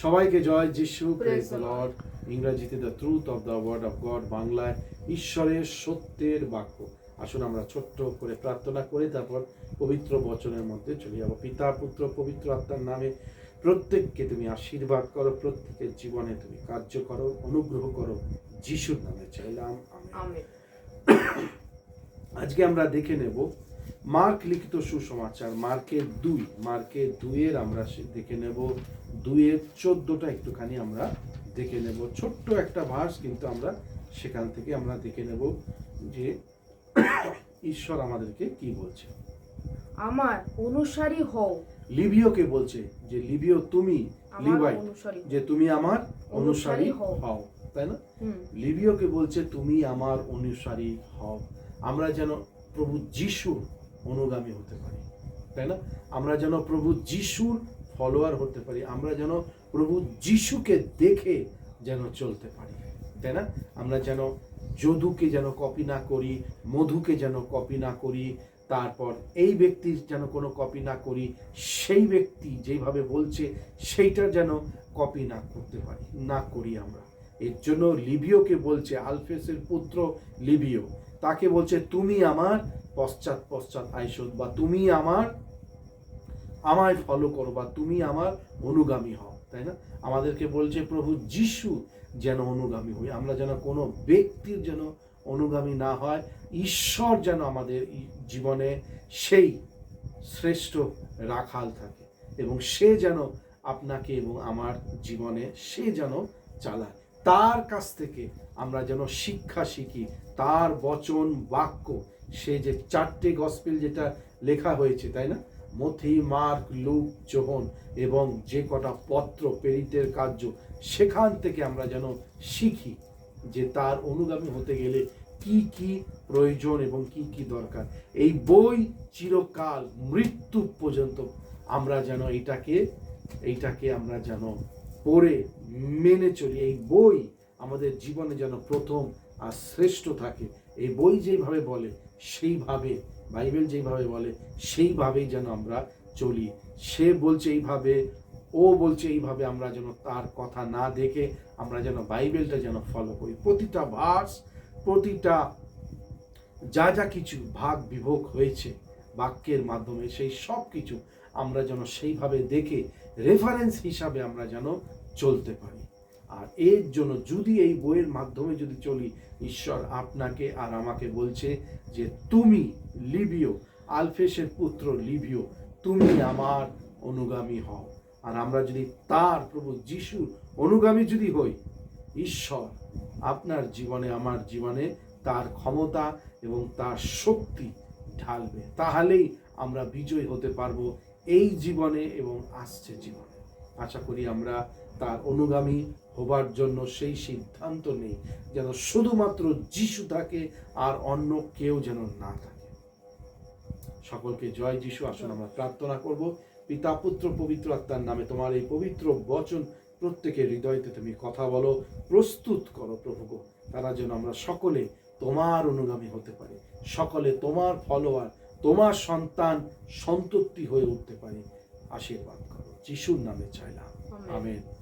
সবাইকে জয় যিশু প্রেজ লর্ড ইংরেজিতে the truth of the word of God বাংলায় ঈশ্বরের সত্যের বাক্য। আসুন আমরা ছোট্ট করে প্রার্থনা করে তারপর পবিত্র বচনের মধ্যে চলে যাব। পিতা পুত্র পবিত্র আত্মার নামে প্রত্যেককে তুমি আশীর্বাদ করো প্রত্যেকের জীবনে তুমি কার্য করো অনুগ্রহ করো। যিশুর নামে চাইলাম আজকে আমরা দেখে নেব মার্ক লিখিত সুসমাচার মার্কের দুই মার্কের দুইয়ের আমরা দেখে নেব দুইয়ের চোদ্দটা একটুখানি আমরা দেখে নেব। ছোট্ট একটা ভাস কিন্তু আমরা সেখান থেকে আমরা দেখে নেব যে ঈশ্বর আমাদেরকে কি বলছে। আমার অনুসারী হও। লিবিওকে বলছে? যে লিবিও তুমি লিবাই যে তুমি আমার অনুসারী হও। তাই না? লিবিওকে বলছে তুমি আমার অনুসারী হও। আমরা যেন প্রভু যিশুর অনুগামী হতে পারি, তাই না? আমরা যেন প্রভু যিশুর ফলোয়ার হতে পারি, আমরা যেন প্রভু যিশুকে দেখে যেন চলতে পারি, তাই না? আমরা যেন যদুকে যেন কপি না করি, মধুকে যেন কপি না করি, তারপর এই ব্যক্তির যেন কোনো কপি না করি, সেই ব্যক্তি যেইভাবে বলছে সেইটার যেন কপি না করতে পারি, না করি আমরা। এর জন্য লিবিওকে বলছে, আলফেসের পুত্র লিবিও। তাকে বলছে, তুমি আমার পশ্চাৎ পশ্চাৎ আইসদ বা তুমি আমার, আমায় ফলো করো বা তুমি আমার অনুগামী হও। তাই না? আমাদেরকে বলছে, প্রভু যিশু যেন অনুগামী হই। আমরা যেন কোনো ব্যক্তির যেন অনুগামী না হয়, ঈশ্বর যেন আমাদের জীবনে সেই শ্রেষ্ঠ রাখাল থাকে এবং সে যেন আপনাকে এবং আমার জীবনে সে যেন চালায়। তার কাছ থেকে আমরা যেন শিক্ষা শিখি, তার বচন, বাক্য। সে যে চারটে গসপেল যেটা লেখা হয়েছে, তাই না? মথি, মার্ক, লুক যোহন এবং যে কটা পত্র, পেরিতের কার্য, সেখান থেকে আমরা যেন শিখি যে তার অনুগামী হতে গেলে কি কি প্রয়োজন এবং কি কি দরকার। এই বই চিরকাল মৃত্যু পর্যন্ত আমরা যেন এটাকে এইটাকে আমরা যেন পড়ে, মেনে চলি। এই বই আমাদের জীবনে যেন প্রথম আর শ্রেষ্ঠ থাকে। এই বই যেইভাবে বলে, সেইভাবে, বাইবেল যেইভাবে বলে, সেইভাবেই যেন আমরা চলি। সে বলছে এইভাবে, ও বলছে এইভাবে, আমরা যেন তার কথা না দেখে, আমরা যেন বাইবেলটা যেন ফলো করি। প্রতিটা ভার্স প্রতিটা যা যা কিছু ভাগ বিভোগ হয়েছে বাক্যের মাধ্যমে, সেই সব কিছু আমরা যেন সেইভাবে দেখে রেফারেন্স হিসাবে আমরা যেন চলতে পারি। আর এর জন্য যদি এই বইয়ের মাধ্যমে যদি চলি, ঈশ্বর আপনাকে আর আমাকে বলছে যে, তুমি লিবিও আলফেসের পুত্র লিবিও, তুমি আমার অনুগামী হও। আর আমরা যদি তার প্রভু যিশুর অনুগামী যদি হই, ঈশ্বর আপনার জীবনে, আমার জীবনে তার ক্ষমতা এবং তার শক্তি ঢালবে। তাহলেই আমরা বিজয় হতে পারব এই জীবনে এবং আসছে জীবনে। আশা করি আমরা তার অনুগামী হবার জন্য সেই সিদ্ধান্ত নেই যেন শুধুমাত্র যিশু থাকে আর অন্য কেউ যেন না থাকে। সকলকে জয় যিশু, আসুন আমরা প্রার্থনা করব। পিতা, পুত্র, পবিত্র আত্মার নামে তোমার এই পবিত্র বচন প্রত্যেকের হৃদয়তে তুমি কথা বলো, প্রস্তুত করো প্রভু তারা যেন আমরা সকলে তোমার অনুগামী হতে পারি। সকলে তোমার ফলোয়ার তোমার সন্তান সন্ততি হয়ে উঠতে পারি। আশীর্বাদ করো। যিশুর নামে চাইলাম। আমেন।